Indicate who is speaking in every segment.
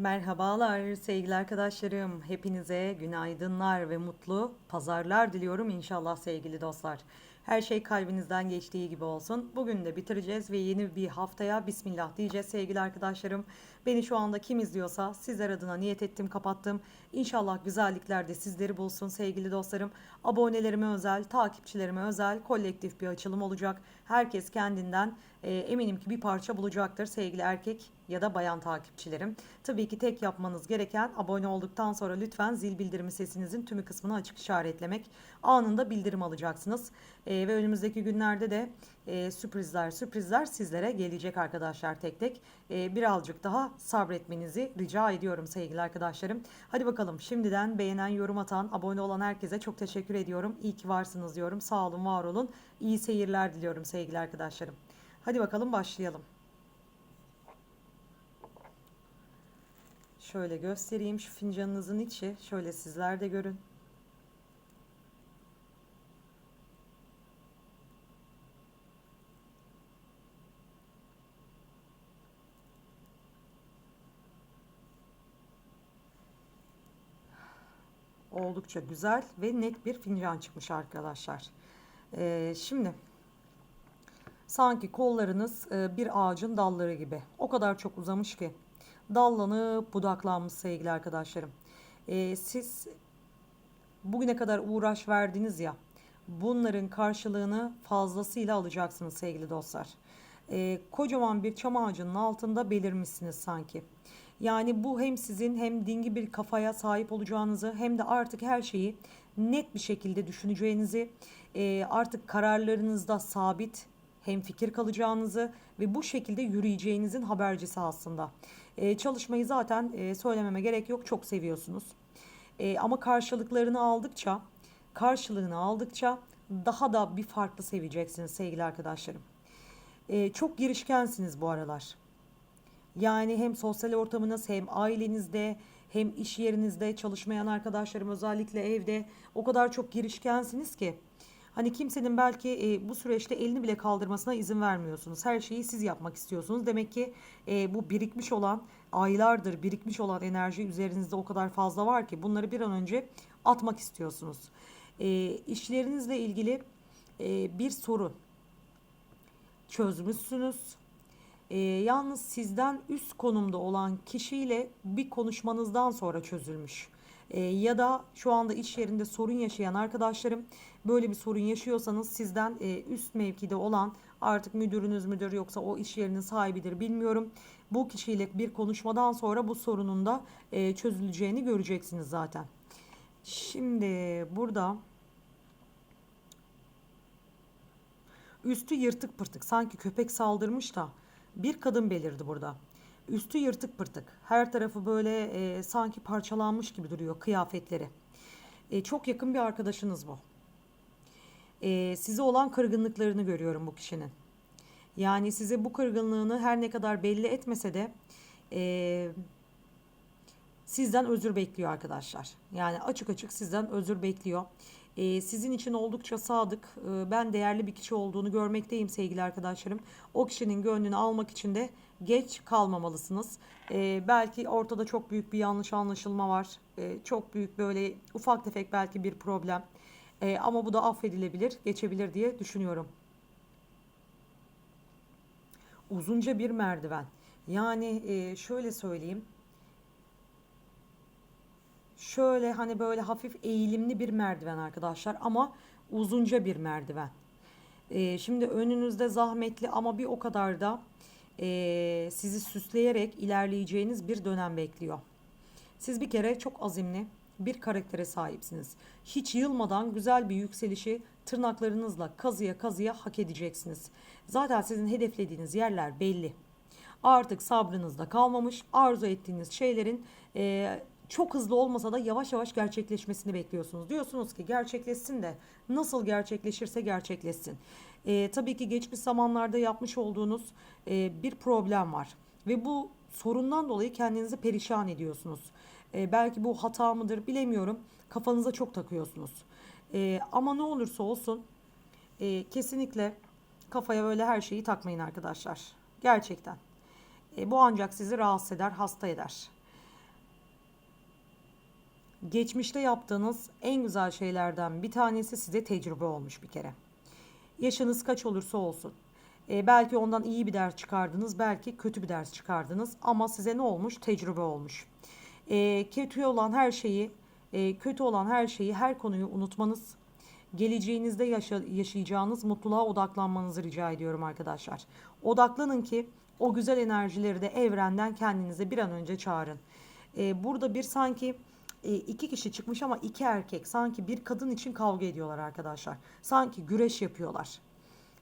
Speaker 1: Merhabalar sevgili arkadaşlarım. Hepinize günaydınlar ve mutlu pazarlar diliyorum inşallah sevgili dostlar. Her şey kalbinizden geçtiği gibi olsun. Bugün de bitireceğiz ve yeni bir haftaya bismillah diyeceğiz sevgili arkadaşlarım. Beni şu anda kim izliyorsa sizler adına niyet ettim kapattım. İnşallah güzellikler de sizleri bulsun sevgili dostlarım. Abonelerime özel, takipçilerime özel kolektif bir açılım olacak. Herkes kendinden e, eminim ki bir parça bulacaktır sevgili erkek ya da bayan takipçilerim. Tabii ki tek yapmanız gereken abone olduktan sonra lütfen zil bildirimi sesinizin tümü kısmını açık işaretlemek. Anında bildirim alacaksınız. E, ve önümüzdeki günlerde de e, sürprizler sürprizler sizlere gelecek arkadaşlar tek tek. E, birazcık daha sabretmenizi rica ediyorum sevgili arkadaşlarım. Hadi bakalım şimdiden beğenen, yorum atan, abone olan herkese çok teşekkür ediyorum. İyi ki varsınız diyorum. Sağ olun, var olun. İyi seyirler diliyorum sevgili arkadaşlarım. Hadi bakalım başlayalım. Şöyle göstereyim şu fincanınızın içi. Şöyle sizler de görün. Oldukça güzel ve net bir fincan çıkmış arkadaşlar. Ee, şimdi sanki kollarınız e, bir ağacın dalları gibi. O kadar çok uzamış ki dallanıp budaklanmış sevgili arkadaşlarım. Ee, siz bugüne kadar uğraş verdiniz ya bunların karşılığını fazlasıyla alacaksınız sevgili dostlar. Ee, kocaman bir çam ağacının altında belirmişsiniz sanki. Yani bu hem sizin hem dingi bir kafaya sahip olacağınızı hem de artık her şeyi net bir şekilde düşüneceğinizi, e, artık kararlarınızda sabit hem fikir kalacağınızı ve bu şekilde yürüyeceğinizin habercisi aslında. E, çalışmayı zaten e, söylememe gerek yok çok seviyorsunuz. E, ama karşılıklarını aldıkça, karşılığını aldıkça daha da bir farklı seveceksiniz sevgili arkadaşlarım. E, çok girişkensiniz bu aralar. Yani hem sosyal ortamınız hem ailenizde hem iş yerinizde çalışmayan arkadaşlarım özellikle evde o kadar çok girişkensiniz ki hani kimsenin belki e, bu süreçte elini bile kaldırmasına izin vermiyorsunuz. Her şeyi siz yapmak istiyorsunuz. Demek ki e, bu birikmiş olan aylardır birikmiş olan enerji üzerinizde o kadar fazla var ki bunları bir an önce atmak istiyorsunuz. E, işlerinizle ilgili e, bir sorun çözmüşsünüz e, yalnız sizden üst konumda olan kişiyle bir konuşmanızdan sonra çözülmüş. E, ya da şu anda iş yerinde sorun yaşayan arkadaşlarım böyle bir sorun yaşıyorsanız sizden e, üst mevkide olan artık müdürünüz müdür yoksa o iş yerinin sahibidir bilmiyorum. Bu kişiyle bir konuşmadan sonra bu sorunun da e, çözüleceğini göreceksiniz zaten. Şimdi burada üstü yırtık pırtık sanki köpek saldırmış da bir kadın belirdi burada. Üstü yırtık pırtık. Her tarafı böyle e, sanki parçalanmış gibi duruyor kıyafetleri. E, çok yakın bir arkadaşınız bu. E, size olan kırgınlıklarını görüyorum bu kişinin. Yani size bu kırgınlığını her ne kadar belli etmese de e, sizden özür bekliyor arkadaşlar. Yani açık açık sizden özür bekliyor. Ee, sizin için oldukça sadık, e, ben değerli bir kişi olduğunu görmekteyim sevgili arkadaşlarım. O kişinin gönlünü almak için de geç kalmamalısınız. Ee, belki ortada çok büyük bir yanlış anlaşılma var. Ee, çok büyük böyle ufak tefek belki bir problem. Ee, ama bu da affedilebilir, geçebilir diye düşünüyorum. Uzunca bir merdiven. Yani e, şöyle söyleyeyim şöyle hani böyle hafif eğilimli bir merdiven arkadaşlar ama uzunca bir merdiven. Ee, şimdi önünüzde zahmetli ama bir o kadar da e, sizi süsleyerek ilerleyeceğiniz bir dönem bekliyor. Siz bir kere çok azimli bir karaktere sahipsiniz. Hiç yılmadan güzel bir yükselişi tırnaklarınızla kazıya kazıya hak edeceksiniz. Zaten sizin hedeflediğiniz yerler belli. Artık sabrınızda kalmamış, arzu ettiğiniz şeylerin e, çok hızlı olmasa da yavaş yavaş gerçekleşmesini bekliyorsunuz. Diyorsunuz ki gerçekleşsin de nasıl gerçekleşirse gerçekleşsin. E, tabii ki geçmiş zamanlarda yapmış olduğunuz e, bir problem var ve bu sorundan dolayı kendinizi perişan ediyorsunuz. E, belki bu hata mıdır bilemiyorum. Kafanıza çok takıyorsunuz. E, ama ne olursa olsun e, kesinlikle kafaya öyle her şeyi takmayın arkadaşlar. Gerçekten. E, bu ancak sizi rahatsız eder, hasta eder. Geçmişte yaptığınız en güzel şeylerden bir tanesi size tecrübe olmuş bir kere. Yaşınız kaç olursa olsun. E, belki ondan iyi bir ders çıkardınız, belki kötü bir ders çıkardınız ama size ne olmuş? Tecrübe olmuş. E, kötü olan her şeyi, e, kötü olan her şeyi, her konuyu unutmanız, geleceğinizde yaşa- yaşayacağınız mutluluğa odaklanmanızı rica ediyorum arkadaşlar. Odaklanın ki o güzel enerjileri de evrenden kendinize bir an önce çağırın. E, burada bir sanki e, iki kişi çıkmış ama iki erkek sanki bir kadın için kavga ediyorlar arkadaşlar. Sanki güreş yapıyorlar.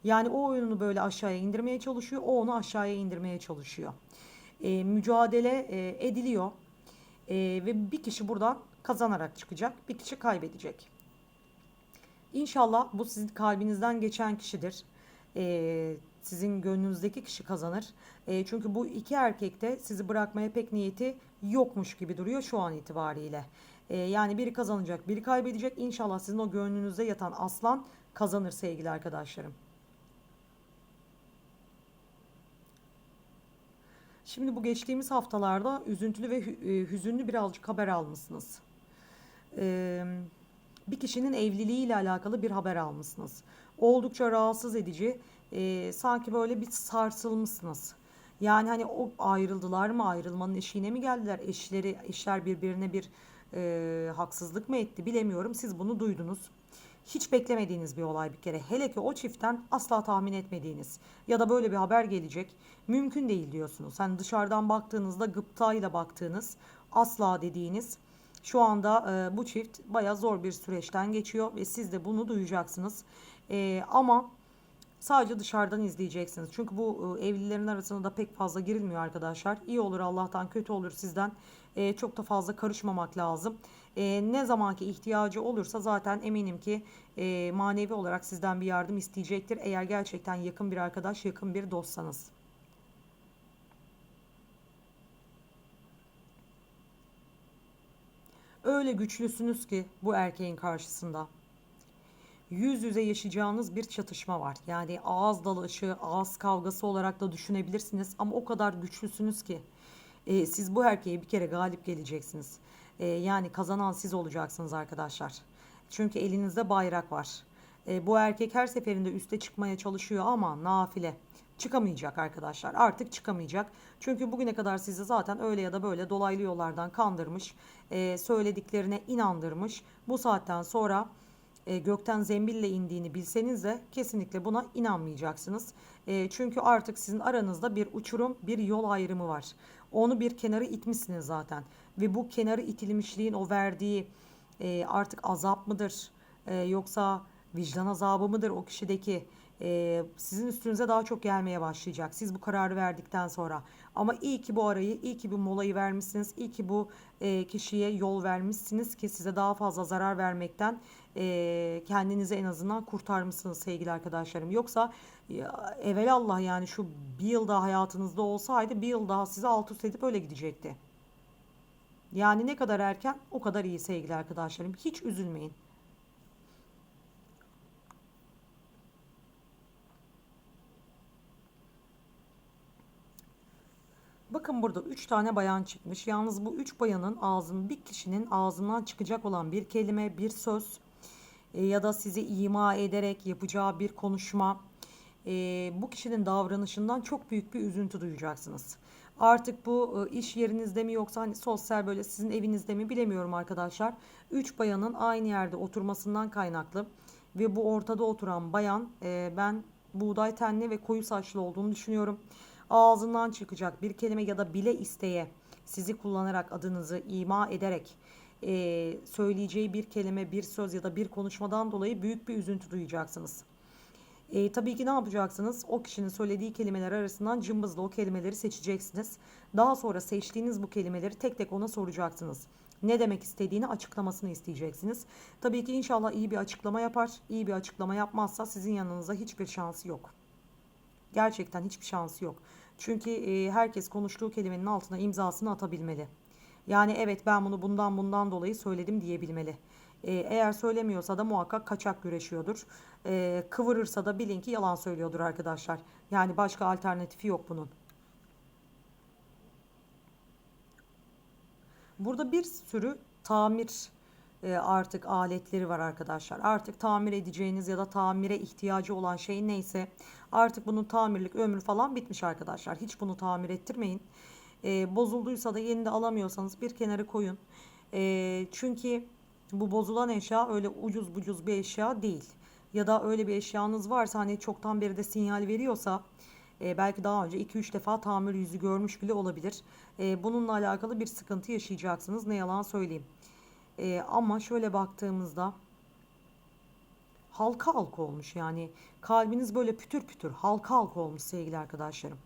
Speaker 1: Yani o oyununu böyle aşağıya indirmeye çalışıyor, o onu aşağıya indirmeye çalışıyor. E, mücadele e, ediliyor E, ve bir kişi buradan kazanarak çıkacak, bir kişi kaybedecek. İnşallah bu sizin kalbinizden geçen kişidir. E, sizin gönlünüzdeki kişi kazanır. E, çünkü bu iki erkek de sizi bırakmaya pek niyeti yokmuş gibi duruyor şu an itibariyle. E, yani biri kazanacak, biri kaybedecek. İnşallah sizin o gönlünüzde yatan aslan kazanır sevgili arkadaşlarım. Şimdi bu geçtiğimiz haftalarda üzüntülü ve e, hüzünlü birazcık haber almışsınız. Ee, bir kişinin evliliğiyle alakalı bir haber almışsınız. Oldukça rahatsız edici. e, sanki böyle bir sarsılmışsınız. Yani hani o ayrıldılar mı, ayrılmanın eşiğine mi geldiler? Eşleri, eşler birbirine bir e, haksızlık mı etti bilemiyorum. Siz bunu duydunuz. Hiç beklemediğiniz bir olay bir kere. Hele ki o çiftten asla tahmin etmediğiniz ya da böyle bir haber gelecek mümkün değil diyorsunuz. Hani dışarıdan baktığınızda gıptayla baktığınız asla dediğiniz şu anda e, bu çift baya zor bir süreçten geçiyor ve siz de bunu duyacaksınız. E, ama sadece dışarıdan izleyeceksiniz. Çünkü bu e, evlilerin arasında da pek fazla girilmiyor arkadaşlar. İyi olur Allah'tan kötü olur sizden. E, çok da fazla karışmamak lazım. E, ne zamanki ihtiyacı olursa zaten eminim ki e, manevi olarak sizden bir yardım isteyecektir. Eğer gerçekten yakın bir arkadaş, yakın bir dostsanız. Öyle güçlüsünüz ki bu erkeğin karşısında. Yüz yüze yaşayacağınız bir çatışma var. Yani ağız dalaşı, ağız kavgası olarak da düşünebilirsiniz ama o kadar güçlüsünüz ki e, siz bu erkeğe bir kere galip geleceksiniz. E, yani kazanan siz olacaksınız arkadaşlar. Çünkü elinizde bayrak var. E, bu erkek her seferinde üste çıkmaya çalışıyor ama nafile. Çıkamayacak arkadaşlar. Artık çıkamayacak. Çünkü bugüne kadar sizi zaten öyle ya da böyle dolaylı yollardan kandırmış. e, söylediklerine inandırmış. Bu saatten sonra e, gökten zembille indiğini bilseniz de kesinlikle buna inanmayacaksınız. E, çünkü artık sizin aranızda bir uçurum, bir yol ayrımı var. Onu bir kenara itmişsiniz zaten. Ve bu kenarı itilmişliğin o verdiği e, artık azap mıdır? Yoksa vicdan azabı mıdır o kişideki? E, sizin üstünüze daha çok gelmeye başlayacak. Siz bu kararı verdikten sonra. Ama iyi ki bu arayı, iyi ki bu molayı vermişsiniz. iyi ki bu e, kişiye yol vermişsiniz ki size daha fazla zarar vermekten e, kendinizi en azından kurtarmışsınız sevgili arkadaşlarım. Yoksa ya, evelallah yani şu bir yıl daha hayatınızda olsaydı bir yıl daha sizi alt üst edip öyle gidecekti. Yani ne kadar erken o kadar iyi sevgili arkadaşlarım. Hiç üzülmeyin. Bakın burada 3 tane bayan çıkmış. Yalnız bu 3 bayanın ağzının bir kişinin ağzından çıkacak olan bir kelime, bir söz e, ya da sizi ima ederek yapacağı bir konuşma e, bu kişinin davranışından çok büyük bir üzüntü duyacaksınız. Artık bu e, iş yerinizde mi yoksa hani sosyal böyle sizin evinizde mi bilemiyorum arkadaşlar. 3 bayanın aynı yerde oturmasından kaynaklı ve bu ortada oturan bayan e, ben buğday tenli ve koyu saçlı olduğunu düşünüyorum ağzından çıkacak bir kelime ya da bile isteye sizi kullanarak adınızı ima ederek e, söyleyeceği bir kelime, bir söz ya da bir konuşmadan dolayı büyük bir üzüntü duyacaksınız. E, tabii ki ne yapacaksınız? O kişinin söylediği kelimeler arasından cımbızla o kelimeleri seçeceksiniz. Daha sonra seçtiğiniz bu kelimeleri tek tek ona soracaksınız. Ne demek istediğini açıklamasını isteyeceksiniz. Tabii ki inşallah iyi bir açıklama yapar. İyi bir açıklama yapmazsa sizin yanınıza hiçbir şansı yok. Gerçekten hiçbir şansı yok. Çünkü e, herkes konuştuğu kelimenin altına imzasını atabilmeli. Yani evet ben bunu bundan bundan dolayı söyledim diyebilmeli. E, eğer söylemiyorsa da muhakkak kaçak güreşiyordur. E, kıvırırsa da bilin ki yalan söylüyordur arkadaşlar. Yani başka alternatifi yok bunun. Burada bir sürü tamir e, artık aletleri var arkadaşlar. Artık tamir edeceğiniz ya da tamire ihtiyacı olan şey neyse artık bunun tamirlik ömrü falan bitmiş arkadaşlar. Hiç bunu tamir ettirmeyin. E, bozulduysa da yeni de alamıyorsanız bir kenara koyun. E, çünkü bu bozulan eşya öyle ucuz bucuz bir eşya değil. Ya da öyle bir eşyanız varsa hani çoktan beri de sinyal veriyorsa e, belki daha önce 2-3 defa tamir yüzü görmüş bile olabilir. E, bununla alakalı bir sıkıntı yaşayacaksınız. Ne yalan söyleyeyim. E, ama şöyle baktığımızda halka halka olmuş yani kalbiniz böyle pütür pütür halka halka olmuş sevgili arkadaşlarım.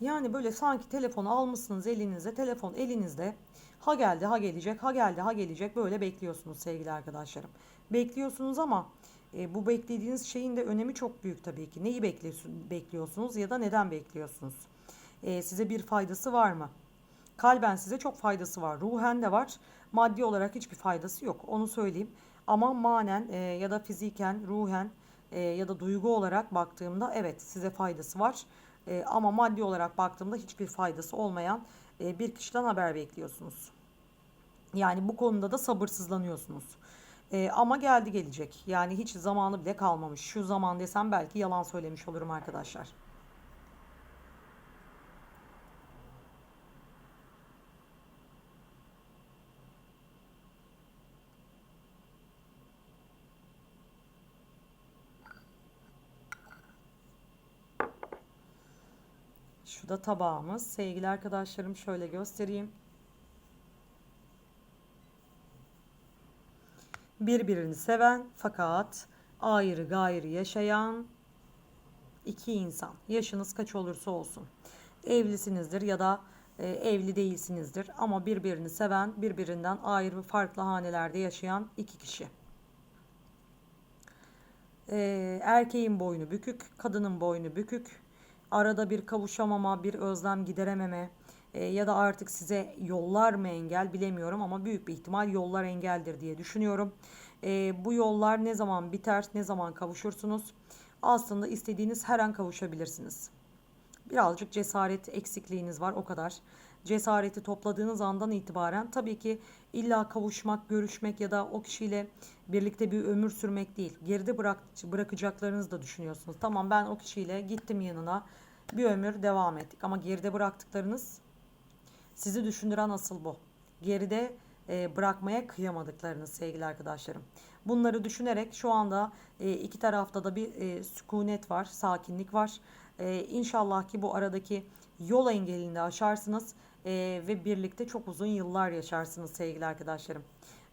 Speaker 1: Yani böyle sanki telefonu almışsınız elinize, telefon elinizde. Ha geldi, ha gelecek, ha geldi, ha gelecek. Böyle bekliyorsunuz sevgili arkadaşlarım. Bekliyorsunuz ama e, bu beklediğiniz şeyin de önemi çok büyük tabii ki. Neyi bekliyorsun- bekliyorsunuz ya da neden bekliyorsunuz? E, size bir faydası var mı? Kalben size çok faydası var. Ruhen de var. Maddi olarak hiçbir faydası yok. Onu söyleyeyim. Ama manen e, ya da fiziken, ruhen e, ya da duygu olarak baktığımda evet size faydası var. E, ama maddi olarak baktığımda hiçbir faydası olmayan e, bir kişiden haber bekliyorsunuz. Yani bu konuda da sabırsızlanıyorsunuz. E, ama geldi gelecek. Yani hiç zamanı bile kalmamış. Şu zaman desem belki yalan söylemiş olurum arkadaşlar. Şu da tabağımız. Sevgili arkadaşlarım şöyle göstereyim. Birbirini seven fakat ayrı gayrı yaşayan iki insan. Yaşınız kaç olursa olsun. Evlisinizdir ya da e, evli değilsinizdir ama birbirini seven, birbirinden ayrı farklı hanelerde yaşayan iki kişi. E, erkeğin boynu bükük, kadının boynu bükük. Arada bir kavuşamama, bir özlem giderememe e, ya da artık size yollar mı engel bilemiyorum ama büyük bir ihtimal yollar engeldir diye düşünüyorum. E, bu yollar ne zaman biter, ne zaman kavuşursunuz? Aslında istediğiniz her an kavuşabilirsiniz. Birazcık cesaret eksikliğiniz var o kadar. Cesareti topladığınız andan itibaren tabii ki illa kavuşmak, görüşmek ya da o kişiyle birlikte bir ömür sürmek değil. Geride bırak, bırakacaklarınızı da düşünüyorsunuz. Tamam ben o kişiyle gittim yanına bir ömür devam ettik ama geride bıraktıklarınız sizi düşündüren asıl bu. Geride e, bırakmaya kıyamadıklarınız sevgili arkadaşlarım. Bunları düşünerek şu anda e, iki tarafta da bir e, sükunet var, sakinlik var. E, inşallah ki bu aradaki yol engelini de aşarsınız e, ve birlikte çok uzun yıllar yaşarsınız sevgili arkadaşlarım.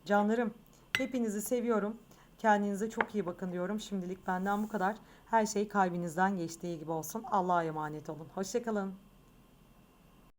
Speaker 1: Canlarım, hepinizi seviyorum. Kendinize çok iyi bakın diyorum. Şimdilik benden bu kadar. Her şey kalbinizden geçtiği gibi olsun. Allah'a emanet olun. Hoşçakalın.